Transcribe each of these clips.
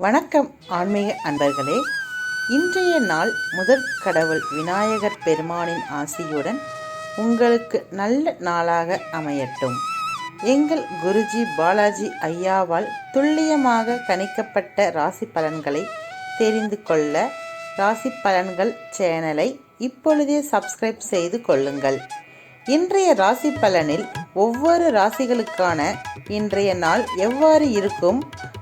வணக்கம் ஆன்மீக அன்பர்களே. இன்றைய நாள் முதற் கடவுள் விநாயகர் பெருமானின் ஆசியுடன் உங்களுக்கு நல்ல நாளாக அமையட்டும். எங்கள் குருஜி பாலாஜி ஐயாவால் துல்லியமாக கணிக்கப்பட்ட ராசி பலன்களை தெரிந்து கொள்ள ராசி பலன்கள் சேனலை இப்பொழுதே சப்ஸ்கிரைப் செய்து கொள்ளுங்கள். இன்றைய ராசி பலனில் ஒவ்வொரு ராசிகளுக்கான இன்றைய நாள் எவ்வாறு இருக்கும்?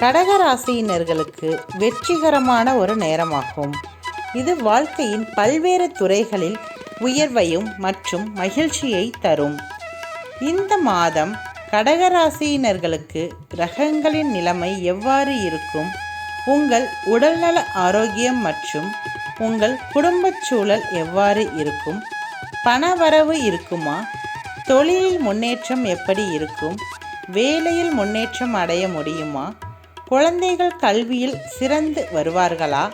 கடகராசியினர்களுக்கு வெற்றிகரமான ஒரு நேரமாகும். இது வாழ்க்கையின் பல்வேறு துறைகளில் உயர்வையும் மற்றும் மகிழ்ச்சியை தரும். இந்த மாதம் கடகராசியினர்களுக்கு கிரகங்களின் நிலைமை எவ்வாறு இருக்கும்? உங்கள் உடல்நல ஆரோக்கியம் மற்றும் உங்கள் குடும்பச் சூழல் எவ்வாறு இருக்கும்? பணவரவு இருக்குமா? தொழிலில் முன்னேற்றம் எப்படி இருக்கும்? வேலையில் முன்னேற்றம் அடைய முடியுமா? குழந்தைகள் கல்வியில் சிறந்து வருவார்களா?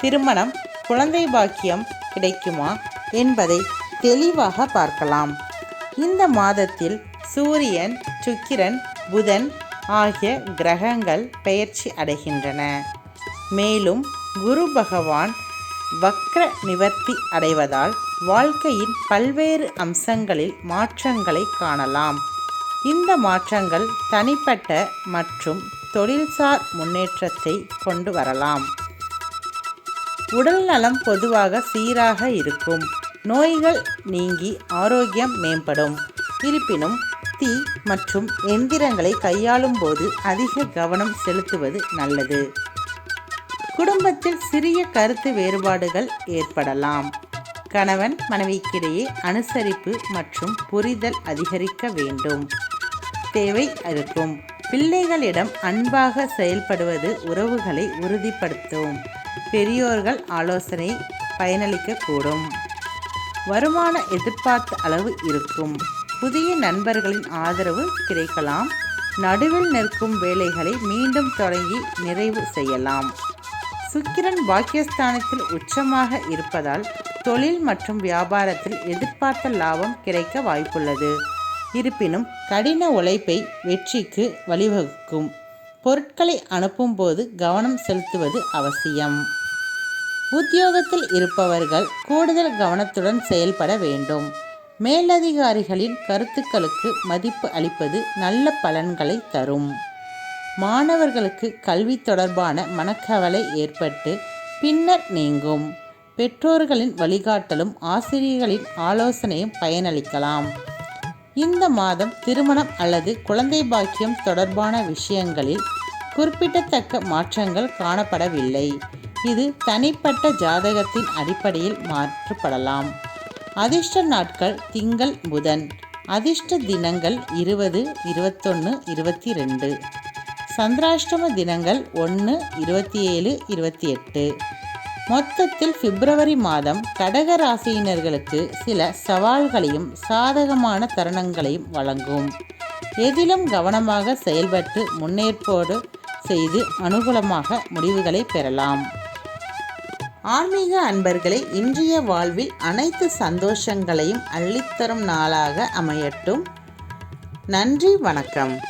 திருமணம் குழந்தை பாக்கியம் கிடைக்குமா? என்பதை தெளிவாக பார்க்கலாம். இந்த மாதத்தில் சூரியன் சுக்கிரன் புதன் ஆகிய கிரகங்கள் பெயர்ச்சி அடைகின்றன. மேலும் குரு பகவான் வக்ர நிவர்த்தி அடைவதால் வாழ்க்கையின் பல்வேறு அம்சங்களில் மாற்றங்களை காணலாம். இந்த மாற்றங்கள் தனிப்பட்ட மற்றும் தொழில்சார் முன்னேற்றத்தை கொண்டு வரலாம். உடல் நலம் பொதுவாக சீராக இருக்கும். நோய்கள் நீங்கி ஆரோக்கியம் மேம்படும். இருப்பினும் தீ மற்றும் எந்திரங்களை கையாளும் போது அதிக கவனம் செலுத்துவது நல்லது. குடும்பத்தில் சிறிய கருத்து வேறுபாடுகள் ஏற்படலாம். கணவன் மனைவிக்கிடையே அனுசரிப்பு மற்றும் புரிதல் அதிகரிக்க வேண்டும். தேவை இருக்கும். பிள்ளைகளிடம் அன்பாக செயல்படுவது உறவுகளை உறுதிப்படுத்தும். பெரியோர்கள் ஆலோசனை பயனளிக்கக்கூடும். வருமான எதிர்பார்த்த அளவு இருக்கும். புதிய நண்பர்களின் ஆதரவு கிடைக்கலாம். நடுவில் நிற்கும் வேலைகளை மீண்டும் தொடங்கி நிறைவு செய்யலாம். சுக்கிரன் பாக்கியஸ்தானத்தில் உச்சமாக இருப்பதால் தொழில் மற்றும் வியாபாரத்தில் எதிர்பார்த்த லாபம் கிடைக்க வாய்ப்புள்ளது. இருப்பினும் கடின உழைப்பை வெற்றிக்கு வழிவகுக்கும். பொருட்களை அனுப்பும்போது கவனம் செலுத்துவது அவசியம். உத்தியோகத்தில் இருப்பவர்கள் கூடுதல் கவனத்துடன் செயல்பட வேண்டும். மேலதிகாரிகளின் கருத்துக்களுக்கு மதிப்பு அளிப்பது நல்ல பலன்களை தரும். மாணவர்களுக்கு கல்வி தொடர்பான மனக்கவலை ஏற்பட்டு பின்னர் நீங்கும். பெற்றோர்களின் வழிகாட்டலும் ஆசிரியர்களின் ஆலோசனையும் பயனளிக்கலாம். இந்த மாதம் திருமணம் அல்லது குழந்தை பாக்கியம் தொடர்பான விஷயங்களில் குறிப்பிடத்தக்க மாற்றங்கள் காணப்படவில்லை. இது தனிப்பட்ட ஜாதகத்தின் அடிப்படையில் மாற்றப்படலாம். அதிர்ஷ்ட நாட்கள் திங்கள் புதன் அதிர்ஷ்ட தினங்கள் இருபது இருபத்தொன்று இருபத்தி ரெண்டு சந்திராஷ்டம தினங்கள் ஒன்று இருபத்தி ஏழு இருபத்தி எட்டு. மொத்தத்தில் பிப்ரவரி மாதம் கடக ராசியினர்களுக்கு சில சவால்களையும் சாதகமான தருணங்களையும் வழங்கும். எதிலும் கவனமாக செயல்பட்டு முன்னேற்போடு செய்து அனுகூலமாக முடிவுகளை பெறலாம். ஆன்மீக அன்பர்களை இன்றைய வாழ்வில் அனைத்து சந்தோஷங்களையும் அள்ளித்தரும் நாளாக அமையட்டும். நன்றி வணக்கம்.